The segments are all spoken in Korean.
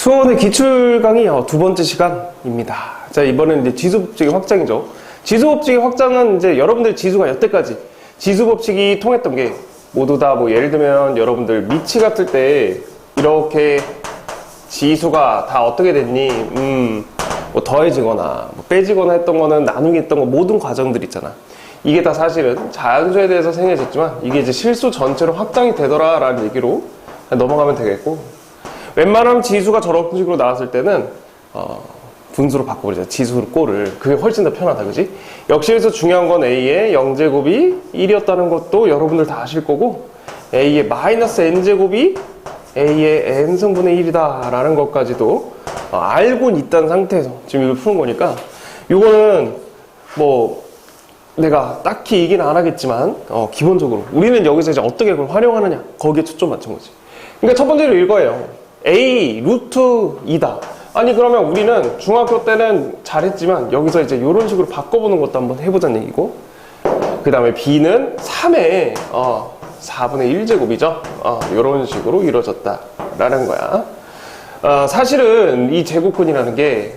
수원의 기출 강의 어, 두 번째 시간입니다. 자, 이번에는 이제 지수 법칙의 확장이죠. 지수 법칙의 확장은 이제 여러분들 지수가 여태까지 지수 법칙이 통했던 게 모두 다 뭐 예를 들면 여러분들 미치 같을 때 이렇게 지수가 다 어떻게 됐니? 음, 뭐 더해지거나 뭐 빼지거나 했던 거는 나누기 했던 거 모든 과정들 있잖아. 이게 다 사실은 자연수에 대해서 생겨졌지만 이게 이제 실수 전체로 확장이 되더라라는 얘기로 넘어가면 되겠고 웬만하면 지수가 저런 식으로 나왔을 때는 어, 분수로 바꿔버리자. 지수 꼴을. 그게 훨씬 더 편하다. 그지? 역시 여기서 중요한 건 A의 0제곱이 1이었다는 것도 여러분들 다 아실 거고 A의 마이너스 N제곱이 A의 N승분의 1이다 라는 것까지도 어, 알고 있다는 상태에서 지금 이걸 푸는 거니까 이거는 뭐 내가 딱히 얘기는 안 하겠지만 어, 기본적으로 우리는 여기서 이제 어떻게 그걸 활용하느냐 거기에 초점 맞춘 거지 그러니까 첫 번째로 이거예요 A 루트 2다. 아니 그러면 우리는 중학교 때는 잘했지만 여기서 이제 이런 식으로 바꿔보는 것도 한번 해보자는 얘기고 그 다음에 B는 3의 어, 4분의 1제곱이죠? 어, 이런 식으로 이루어졌다 라는 거야. 어, 사실은 이 제곱근이라는 게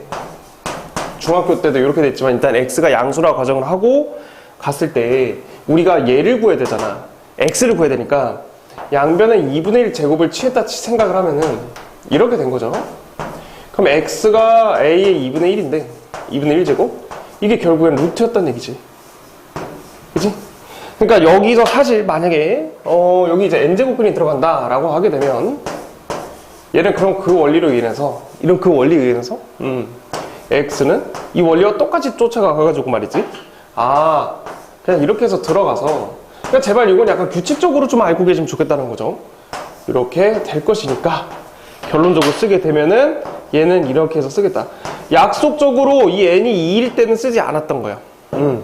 중학교 때도 이렇게 됐지만 일단 x가 양수라 과정을 하고 갔을 때 우리가 얘를 구해야 되잖아. x를 구해야 되니까 양변의 2분의 1 제곱을 취했다 치- 생각을 하면은 이렇게 된 거죠. 그럼 x가 a의 2분의 1인데 2분의 1 제곱 이게 결국엔 루트였단 얘기지. 그지? 그러니까 여기서 사실 만약에 어 여기 이제 n 제곱근이 들어간다라고 하게 되면 얘는 그럼 그 원리로 인해서 이런 그 원리에 의해서 음, x는 이 원리와 똑같이 쫓아가가지고 말이지 아 그냥 이렇게 해서 들어가서 그러니까 제발 이건 약간 규칙적으로 좀 알고 계시면 좋겠다는 거죠. 이렇게 될 것이니까 결론적으로 쓰게 되면은 얘는 이렇게 해서 쓰겠다. 약속적으로 이 n이 2일 때는 쓰지 않았던 거야. 음.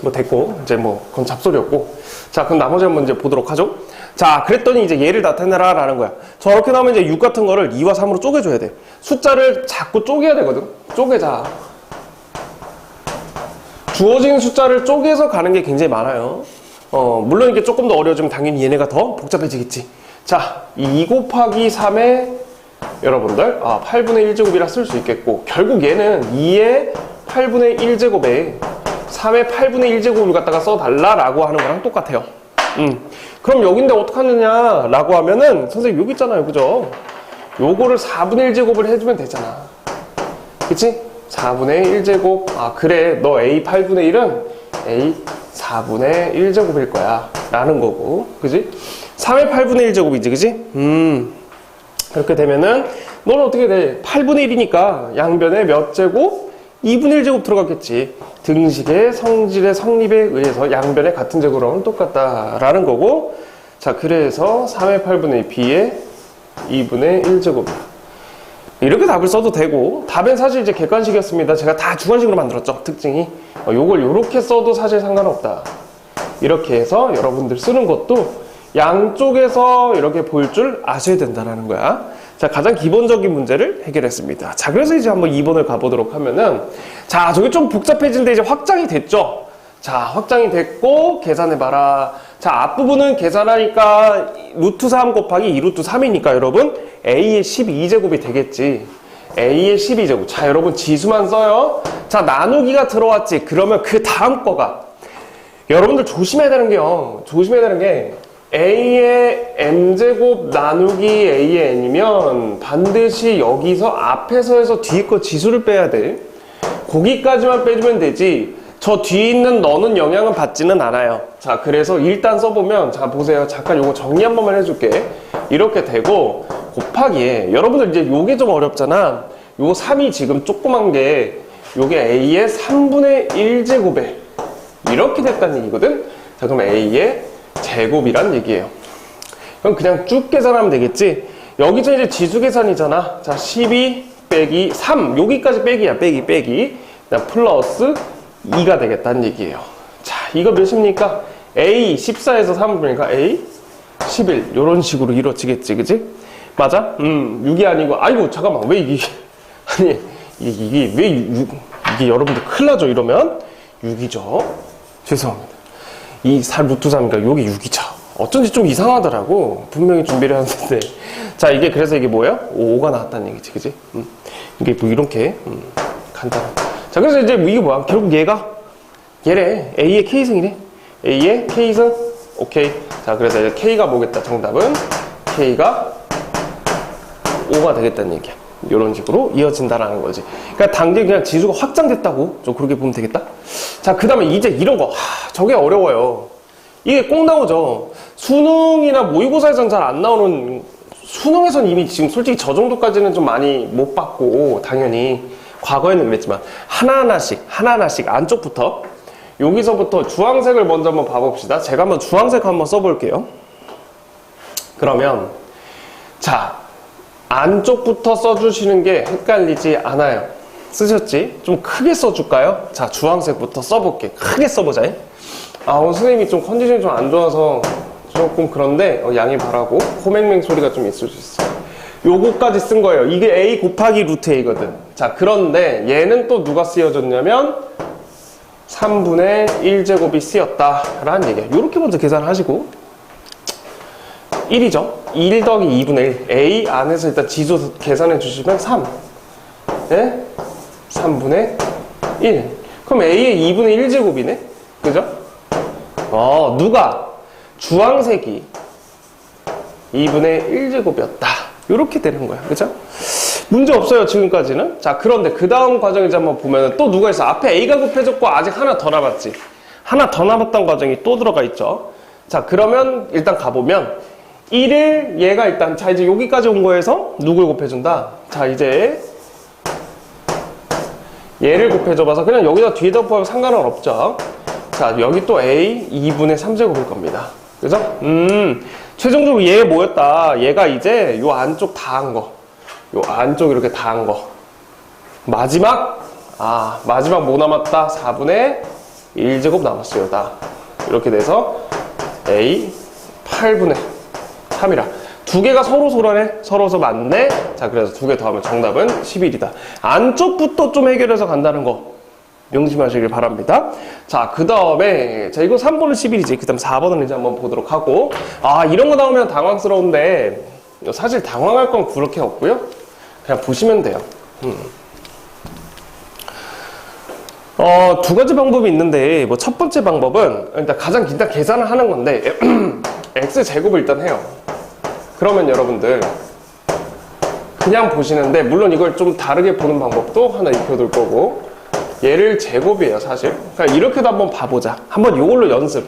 뭐 됐고 이제 뭐 그건 잡소리였고. 자 그럼 나머지 한번 이제 보도록 하죠. 자 그랬더니 이제 얘를 나타내라 라는 거야. 저렇게 나오면 이제 6 같은 거를 2와 3으로 쪼개줘야 돼. 숫자를 자꾸 쪼개야 되거든. 쪼개자. 주어진 숫자를 쪼개서 가는 게 굉장히 많아요 어 물론 이게 조금 더 어려워지면 당연히 얘네가 더 복잡해지겠지 자2 곱하기 3에 여러분들 아 8분의 1제곱이라 쓸 수 있겠고 결국 얘는 2의 8분의 1제곱에 3의 8분의 1제곱을 갖다가 써달라라고 하는 거랑 똑같아요. 음. 그럼 여긴데 어떡하느냐 라고 하면은 선생님 여기 있잖아요. 그죠? 요거를 4분의 1제곱을 해주면 되잖아. 그치? 4분의 1제곱. 아, 그래. 너 A 8분의 1은 A 4분의 1제곱일 거야. 라는 거고. 그지? 3의 8분의 1제곱이지. 그지? 음. 그렇게 되면은 너는 어떻게 돼? 8분의 1이니까 양변에 몇 제곱? 2분의 1제곱 들어갔겠지. 등식의 성질의 성립에 의해서 양변의 같은 제곱으로는 똑같다라는 거고 자 그래서 3의 8분의 2b의 2분의 1제곱 이렇게 답을 써도 되고 답은 사실 이제 객관식이었습니다. 제가 다 주관식으로 만들었죠. 특징이 어, 요걸 이렇게 써도 사실 상관없다. 이렇게 해서 여러분들 쓰는 것도 양쪽에서 이렇게 볼 줄 아셔야 된다는 거야. 자, 가장 기본적인 문제를 해결했습니다. 자, 그래서 이제 한번 2번을 가보도록 하면은, 자, 저게 좀 복잡해진데 이제 확장이 됐죠? 자, 확장이 됐고, 계산해봐라. 자, 앞부분은 계산하니까 루트 3 곱하기 2 루트 3이니까 여러분, A의 12제곱이 되겠지. A의 12제곱. 자, 여러분 지수만 써요. 자, 나누기가 들어왔지. 그러면 그 다음 거가 여러분들 조심해야 되는 게요. 조심해야 되는 게 A의 M제곱 나누기 A의 N이면 반드시 여기서 앞에서 해서 뒤에 거 지수를 빼야 돼. 거기까지만 빼주면 되지. 저 뒤에 있는 너는 영향을 받지는 않아요. 자, 그래서 일단 써보면, 자, 보세요. 잠깐 요거 정리 한 번만 해줄게. 이렇게 되고, 곱하기에, 여러분들 이제 요게 좀 어렵잖아. 요거 3이 지금 조그만 게, 요게 A의 3분의 1제곱에 이렇게 됐다는 얘기거든? 자, 그럼 A의 제곱이란 얘기예요. 그럼 그냥 쭉 계산하면 되겠지? 여기서 이제 지수 계산이잖아. 자, 12 빼기 3. 여기까지 빼기야. 빼기, 빼기. 플러스 2가 되겠다는 얘기예요. 자, 이거 몇입니까? A 14에서 3을 보니까 A 11. 이런 식으로 이루어지겠지. 그지? 맞아? 음, 6이 아니고, 아이고, 잠깐만. 왜 이게, 아니, 이게, 이게 왜 6, 이게 여러분들 큰일 나죠? 이러면 6이죠. 죄송합니다. 이 4 루트 3이니까 여기 6이죠. 어쩐지 좀 이상하더라고. 분명히 준비를 했는데. 자, 이게 그래서 이게 뭐예요? 5가 나왔다는 얘기지, 그지? 음. 이게 뭐 이렇게, 음, 간단한. 자, 그래서 이제 뭐 이게 뭐야? 결국 얘가, 얘래. A의 K승이래. A의 K승? 오케이. 자, 그래서 이제 K가 뭐겠다? 정답은 K가 5가 되겠다는 얘기야. 이런 식으로 이어진다라는 거지. 그러니까 당장 그냥 지수가 확장됐다고 좀 그렇게 보면 되겠다. 자, 그 다음에 이제 이런 거. 하, 저게 어려워요. 이게 꼭 나오죠. 수능이나 모의고사에서는 잘안 나오는 수능에선 이미 지금 솔직히 저 정도까지는 좀 많이 못 받고 당연히 과거에는 그랬지만 하나하나씩 하나하나씩 안쪽부터 여기서부터 주황색을 먼저 한번 봐봅시다. 제가 한번 주황색 한번 써볼게요. 그러면 자 안쪽부터 써주시는 게 헷갈리지 않아요. 쓰셨지? 좀 크게 써줄까요? 자, 주황색부터 써볼게. 크게 써보자. 아, 오늘 선생님이 좀 컨디션이 좀 안 좋아서 조금 그런데 어, 양해 바라고 코맹맹 소리가 좀 있을 수 있어요. 요거까지 쓴 거예요. 이게 A 곱하기 루트 A거든. 자, 그런데 얘는 또 누가 쓰여졌냐면 3분의 1제곱이 쓰였다라는 얘기야. 요렇게 먼저 계산하시고 1이죠. 1 더하기 2분의 1. A 안에서 일단 지수 계산해 주시면 3. 네? 3분의 1. 그럼 A의 2분의 1제곱이네? 그죠? 어, 누가? 주황색이 2분의 1제곱이었다. 이렇게 되는 거야. 그죠? 문제 없어요, 지금까지는. 자, 그런데 그 다음 과정 이제 한번 보면 또 누가 있어? 앞에 A가 곱해졌고 아직 하나 더 남았지. 하나 더 남았던 과정이 또 들어가 있죠. 자, 그러면 일단 가보면 1을 얘가 일단 자 이제 여기까지 온 거에서 누굴 곱해준다? 자 이제 얘를 곱해줘 봐서 그냥 여기다 뒤에다 곱하면 상관은 없죠. 자 여기 또 A 2분의 3제곱일 겁니다. 그죠? 음 최종적으로 얘 뭐였다? 얘가 이제 요 안쪽 다 한 거. 요 안쪽 이렇게 다 한 거. 마지막 아 마지막 뭐 남았다? 4분의 1제곱 남았어요. 다 이렇게 돼서 A 8분의 3이라. 두 개가 서로 서로네? 서로서 맞네? 자, 그래서 두 개 더하면 정답은 11이다. 안쪽부터 좀 해결해서 간다는 거. 명심하시길 바랍니다. 자, 그 다음에, 자, 이거 3번은 11이지. 그 다음 4번은 이제 한번 보도록 하고. 아, 이런 거 나오면 당황스러운데, 사실 당황할 건 그렇게 없고요. 그냥 보시면 돼요. 음. 어, 두 가지 방법이 있는데, 뭐, 첫 번째 방법은, 일단 가장 일단 계산을 하는 건데, x 제곱을 일단 해요. 그러면 여러분들 그냥 보시는데 물론 이걸 좀 다르게 보는 방법도 하나 익혀둘 거고 얘를 제곱이에요 사실 그러니까 이렇게도 한번 봐보자 한번 이걸로 연습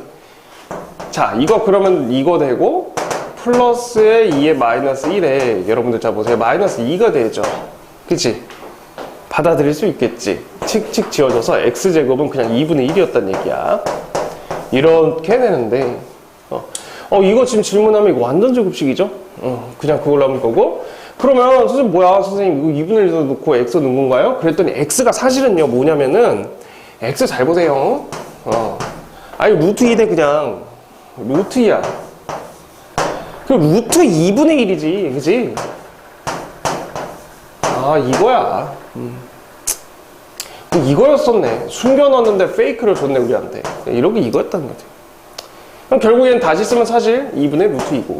자 이거 그러면 이거 되고 플러스에 2에 마이너스 1에 여러분들 자 보세요 마이너스 2가 되죠 그치 받아들일 수 있겠지 칙칙 지어져서 x제곱은 그냥 2분의 1이었단 얘기야 이렇게 되는데 어. 어, 이거 지금 질문하면 이거 완전 제곱식이죠? 어, 그냥 그걸로 하면 거고. 그러면 선생님 뭐야? 선생님 이거 2분의 1도 넣고 x 넣은 건가요? 그랬더니 x가 사실은요 뭐냐면은 x 잘 보세요. 어. 아니 루트 2대 그냥 루트 2야. 그 루트 2분의 1이지, 그지? 아 이거야. 음. 이거였었네. 숨겨놨는데 페이크를 줬네 우리한테. 이렇게 이거였다는 거지. 그럼 결국엔 다시 쓰면 사실 2분의 루트 2고.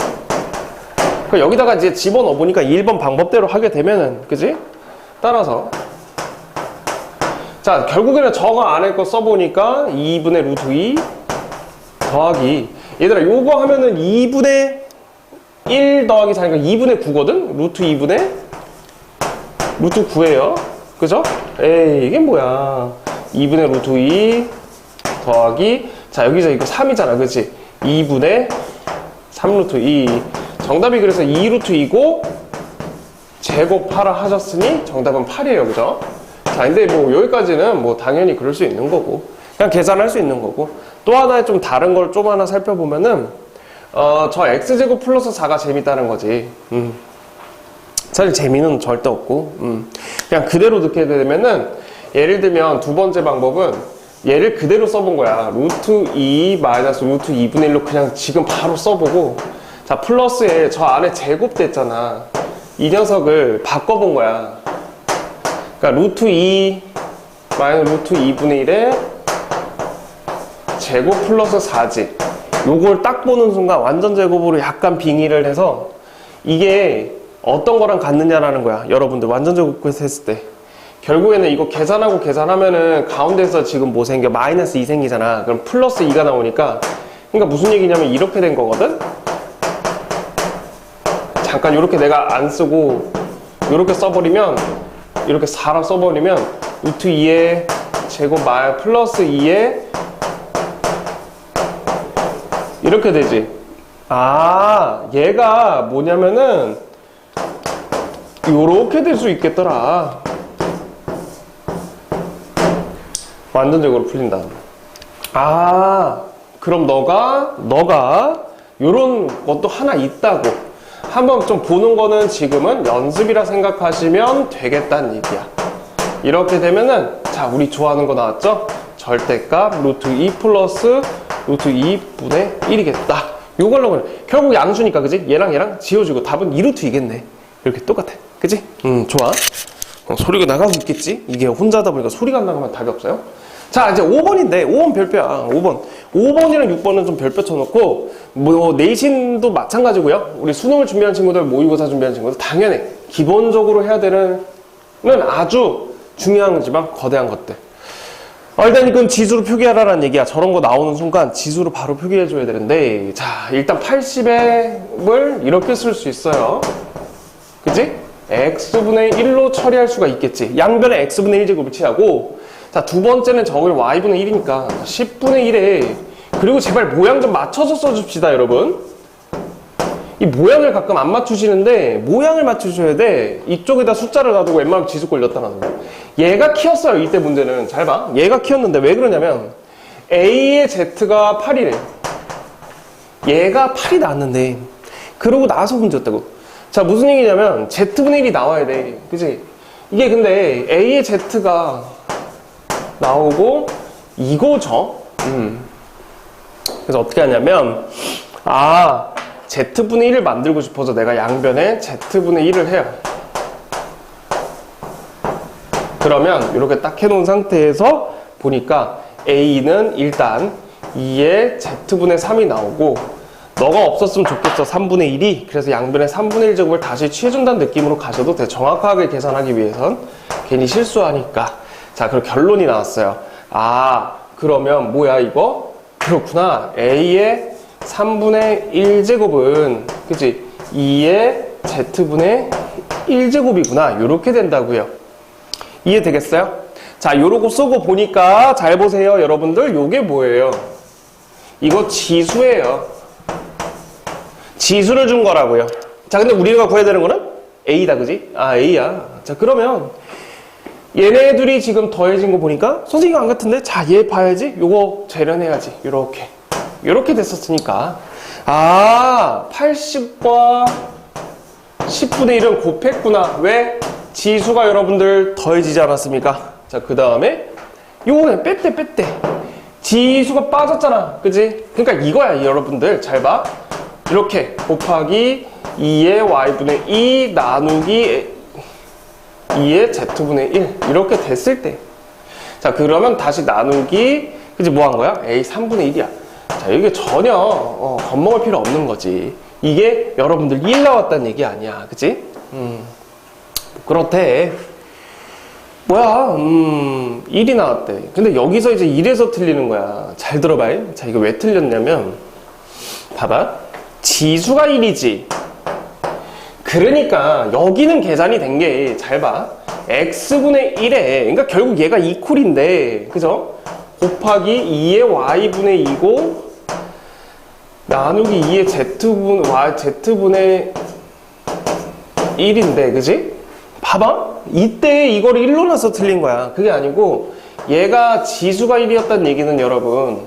그럼 여기다가 이제 집어넣어 보니까 1번 방법대로 하게 되면은, 그지? 따라서. 자, 결국에는 저가 안에 거 써보니까 2분의 루트 2 더하기. 얘들아, 요거 하면은 2분의 1 더하기 4니까 2분의 9거든? 루트 2분의 루트 9예요. 그죠? 에이, 이게 뭐야. 2분의 루트 2 더하기 자 여기서 이거 3이잖아 그치 2분의 3루트 2 정답이 그래서 2루트 2고 제곱하라 하셨으니 정답은 8이에요 그죠 자 근데 뭐 여기까지는 뭐 당연히 그럴 수 있는 거고 그냥 계산할 수 있는 거고 또 하나의 좀 다른 걸 좀 하나 살펴보면은 어 저 x제곱 플러스 4가 재밌다는 거지 음. 사실 재미는 절대 없고 음. 그냥 그대로 넣게 되면은 예를 들면 두 번째 방법은 얘를 그대로 써본 거야. 루트 2 마이너스 루트 2분의 1로 그냥 지금 바로 써보고 자 플러스에 저 안에 제곱됐잖아. 이 녀석을 바꿔본 거야. 그러니까 루트 2 마이너스 루트 2분의 1에 제곱 플러스 4지. 요걸 딱 보는 순간 완전 제곱으로 약간 빙의를 해서 이게 어떤 거랑 같느냐라는 거야. 여러분들 완전 제곱해서 했을 때. 결국에는 이거 계산하고 계산하면은 가운데서 지금 뭐 생겨? 마이너스 2 생기잖아. 그럼 플러스 2가 나오니까 그러니까 무슨 얘기냐면 이렇게 된 거거든? 잠깐 이렇게 내가 안 쓰고 이렇게 써버리면 이렇게 4라 써버리면 루트 2에 제곱 말 플러스 2에 이렇게 되지. 아, 얘가 뭐냐면은 요렇게 될 수 있겠더라. 완전적으로 풀린다. 아, 그럼 너가, 너가 요런 것도 하나 있다고. 한번 좀 보는 거는 지금은 연습이라 생각하시면 되겠다는 얘기야. 이렇게 되면은, 자, 우리 좋아하는 거 나왔죠? 절대값 루트 2 플러스 루트 2분의 1이겠다. 요걸로 그래. 결국 양수니까, 그지? 얘랑 얘랑 지워주고 답은 2루트 2겠네. 이렇게 똑같아. 그지? 음, 좋아. 어, 소리가 나가고 있겠지? 이게 혼자다 보니까 소리가 안 나가면 답이 없어요. 자, 이제 5번인데, 5번 별표야. 5번. 5번이랑 6번은 좀 별표 쳐놓고, 뭐, 내신도 마찬가지고요. 우리 수능을 준비하는 친구들, 모의고사 준비하는 친구들, 당연히, 기본적으로 해야 되는, 는 아주 중요한 거지만, 거대한 것들. 어, 일단 이건 지수로 표기하라는 얘기야. 저런 거 나오는 순간 지수로 바로 표기해줘야 되는데, 자, 일단 80을 이렇게 쓸 수 있어요. 그지? x분의 1로 처리할 수가 있겠지. 양변에 x분의 1제곱을 취하고, 자, 두 번째는 저걸 y분의 1이니까 10분의 1에, 그리고 제발 모양 좀 맞춰서 써줍시다, 여러분. 이 모양을 가끔 안 맞추시는데, 모양을 맞추셔야 돼. 이쪽에다 숫자를 놔두고 웬만하면 지수 걸렸다 놔두고. 얘가 키였어요, 이때 문제는. 잘 봐. 얘가 키였는데 왜 그러냐면, A의 Z가 8이래. 얘가 8이 나왔는데, 그러고 나서 문제였다고. 자, 무슨 얘기냐면, Z분의 1이 나와야 돼. 그지? 이게 근데 A의 Z가 나오고, 이거죠? 음. 그래서 어떻게 하냐면, 아, Z분의 1을 만들고 싶어서 내가 양변에 Z분의 1을 해요. 그러면 이렇게 딱 해놓은 상태에서 보니까 A는 일단 2에 Z분의 3이 나오고 너가 없었으면 좋겠어 3분의 1이. 그래서 양변의 3분의 1제곱을 다시 취해준다는 느낌으로 가셔도 돼. 정확하게 계산하기 위해선 괜히 실수하니까. 자 그럼 결론이 나왔어요. 아 그러면 뭐야 이거? 그렇구나. A의 3분의 1제곱은 그치 2의 Z분의 1제곱이구나 이렇게 된다고요 이해되겠어요? 자, 요러고 쓰고 보니까 잘 보세요, 여러분들. 요게 뭐예요? 이거 지수예요. 지수를 준 거라고요. 자, 근데 우리가 구해야 되는 거는 A다, 그지? 아, A야. 자, 그러면 얘네들이 지금 더해진 거 보니까 선생님 안 같은데? 자, 얘 봐야지. 요거 재련해야지. 요렇게. 요렇게 됐었으니까. 아, 80과 10분의 1은 곱했구나. 왜? 지수가 여러분들 더해지지 않았습니까? 자, 그 다음에 요거는 뺐대, 뺐대. 지수가 빠졌잖아. 그지? 그러니까 이거야, 여러분들. 잘 봐. 이렇게 곱하기 2의 y분의 2 나누기 2의 z분의 1. 이렇게 됐을 때. 자, 그러면 다시 나누기, 그지? 뭐 한 거야? a 3분의 1이야. 자, 이게 전혀 어, 겁먹을 필요 없는 거지. 이게 여러분들 1 나왔다는 얘기 아니야. 그지? 음. 그렇대. 뭐야, 음, 1이 나왔대. 근데 여기서 이제 1에서 틀리는 거야. 잘 들어봐요. 자, 이거 왜 틀렸냐면, 봐봐. 지수가 1이지. 그러니까, 여기는 계산이 된 게, 잘 봐. x분의 1에, 그러니까 결국 얘가 2쿨인데, 그죠? 곱하기 2의 y분의 2고, 나누기 2의 z분, y, z분의 1인데, 그지? 봐봐. 이때 이걸 1로 나서 틀린 거야. 그게 아니고 얘가 지수가 1이었다는 얘기는 여러분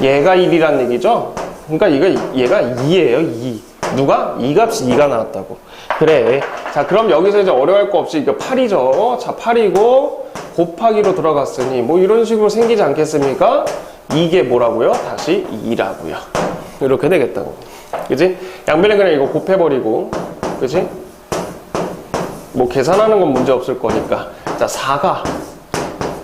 얘가 1이란 얘기죠? 그러니까 이거 얘가 2예요, 2. 누가? 이 값이 2가 나왔다고. 그래. 자, 그럼 여기서 이제 어려울 거 없이 이거 8이죠. 자, 8이고 곱하기로 들어갔으니 뭐 이런 식으로 생기지 않겠습니까? 이게 뭐라고요? 다시 2라고요. 이렇게 되겠다고. 그지? 양변에 그냥 이거 곱해버리고, 그지? 뭐 계산하는 건 문제 없을 거니까. 자, 4가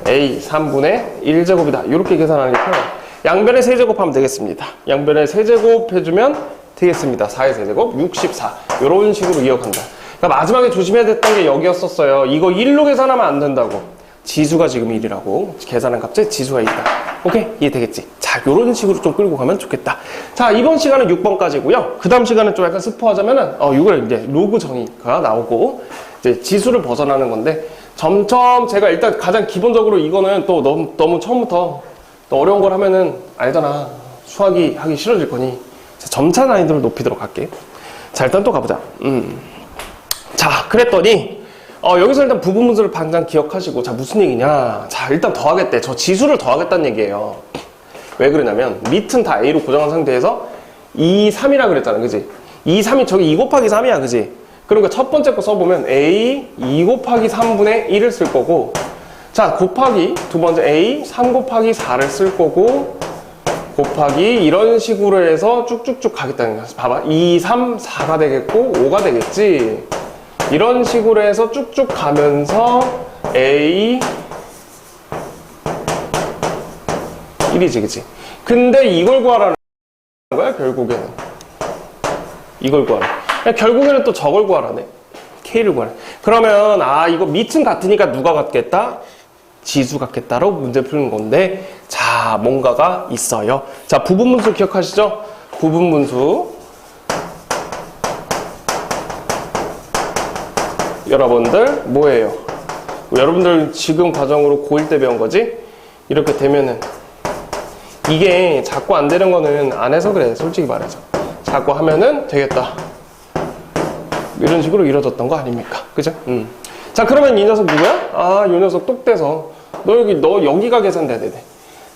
A 3분의 1제곱이다. 이렇게 편해요. 양변의 세제곱하면 되겠습니다. 양변의 세제곱 해주면 되겠습니다. 4의 세제곱 64. 이런 식으로 이어간다. 그러니까 마지막에 조심해야 됐던 게 여기였었어요. 이거 1로 계산하면 안 된다고. 지수가 지금 1이라고. 계산한 값에 지수가 있다. 오케이? 이해되겠지? 자, 이런 식으로 좀 끌고 가면 좋겠다. 자, 이번 시간은 6번까지고요. 그 다음 시간은 좀 약간 스포하자면은, 어, 이걸 이제 로그 정의가 나오고, 이제 지수를 벗어나는 건데, 점점 제가 일단 가장 기본적으로 이거는 또 너무, 너무 처음부터 또 어려운 걸 하면은 알잖아. 수학이 하기 싫어질 거니. 자, 점차 난이도를 높이도록 할게. 자, 일단 또 가보자. 음. 자, 그랬더니, 어, 여기서 일단 부분 문제를 당장 기억하시고, 자, 무슨 얘기냐. 자, 일단 더하겠대. 저 지수를 더하겠다는 얘기예요. 왜 그러냐면, 밑은 다 A로 고정한 상태에서 2, 3이라 그랬잖아. 그지? 2, 3이 저기 2 곱하기 3이야. 그지? 그러니까 첫 번째 거 써보면 A 2 곱하기 3분의 1을 쓸 거고, 자, 곱하기 두 번째 A 3 곱하기 4를 쓸 거고, 곱하기 이런 식으로 해서 쭉쭉쭉 가겠다는 거야. 봐봐. 2, 3, 4가 되겠고 5가 되겠지. 이런 식으로 해서 쭉쭉 가면서 A 1이지, 그치? 근데 이걸 구하라는 거야, 결국에는. 이걸 구하라. 그냥 결국에는 또 저걸 구하라네. K를 구하라. 그러면, 아, 이거 밑은 같으니까 누가 같겠다? 지수 같겠다로 문제 푸는 건데, 자, 뭔가가 있어요. 자, 부분분수 기억하시죠? 부분분수. 여러분들, 뭐예요? 여러분들 지금 과정으로 고1 때 배운 거지? 이렇게 되면은, 이게 자꾸 안 되는 거는 안 해서 그래, 솔직히 말해서. 자꾸 하면은 되겠다. 이런 식으로 이루어졌던 거 아닙니까? 그죠? 음. 자, 그러면 이 녀석 누구야? 아, 이 녀석 똑돼서. 너 여기, 너 여기가 계산돼야 돼.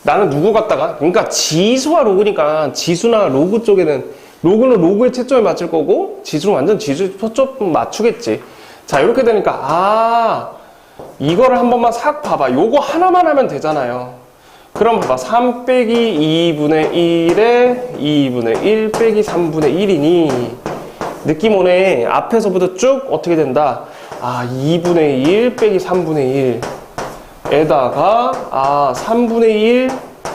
나는 누구 갖다가? 그러니까 지수와 로그니까 지수나 로그 쪽에는 로그는 로그의 채점에 맞출 거고 지수는 완전 지수 초점 맞추겠지. 자, 이렇게 되니까 아, 이거를 한 번만 싹 봐봐. 요거 하나만 하면 되잖아요. 그럼 봐봐. 3 빼기 2분의 1에 2분의 1 빼기 3분의 1이니 느낌 오네. 앞에서부터 쭉 어떻게 된다? 아, 2분의 1 빼기 3분의 1 에다가 아, 3분의 1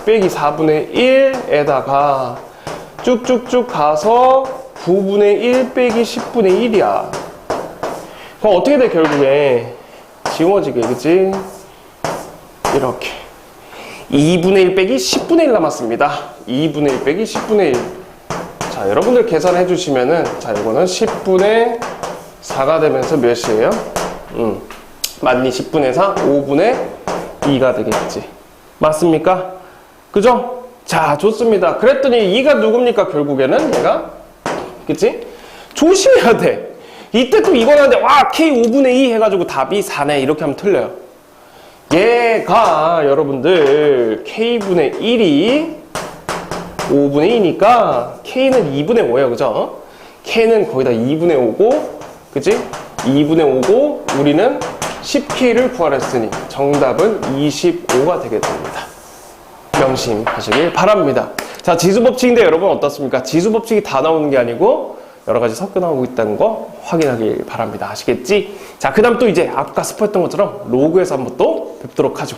빼기 4분의 1에다가 쭉쭉쭉 가서 9분의 1 빼기 10분의 1이야. 그럼 어떻게 돼, 결국에? 지워지게, 그치? 이렇게. 2분의 1 빼기 10분의 1 남았습니다. 2분의 1 빼기 10분의 1. 자, 여러분들 계산해 주시면은, 자, 이거는 10분의 4가 되면서 몇이에요? 음, 맞니? 10분의 4, 5분의 2가 되겠지. 맞습니까? 그죠? 자, 좋습니다. 그랬더니 2가 누굽니까? 결국에는 얘가? 그치? 조심해야 돼. 이때 또 이거 나는데, 와, K 5분의 2 해가지고 답이 4네. 이렇게 하면 틀려요. 얘가 여러분들 K분의 1이 5분의 2니까 K는 2분의 5예요. 그죠? K는 거의 다 2분의 5고, 그치? 2분의 5고, 우리는 10K를 구하랬으니 정답은 25가 되게 됩니다. 명심하시길 바랍니다. 자, 지수 법칙인데 여러분 어떻습니까? 지수 법칙이 다 나오는 게 아니고 여러 가지 섞여 나오고 있다는 거 확인하길 바랍니다. 아시겠지? 자, 그 다음 또 이제 아까 스포했던 것처럼 로그에서 한번 또 뵙도록 하죠.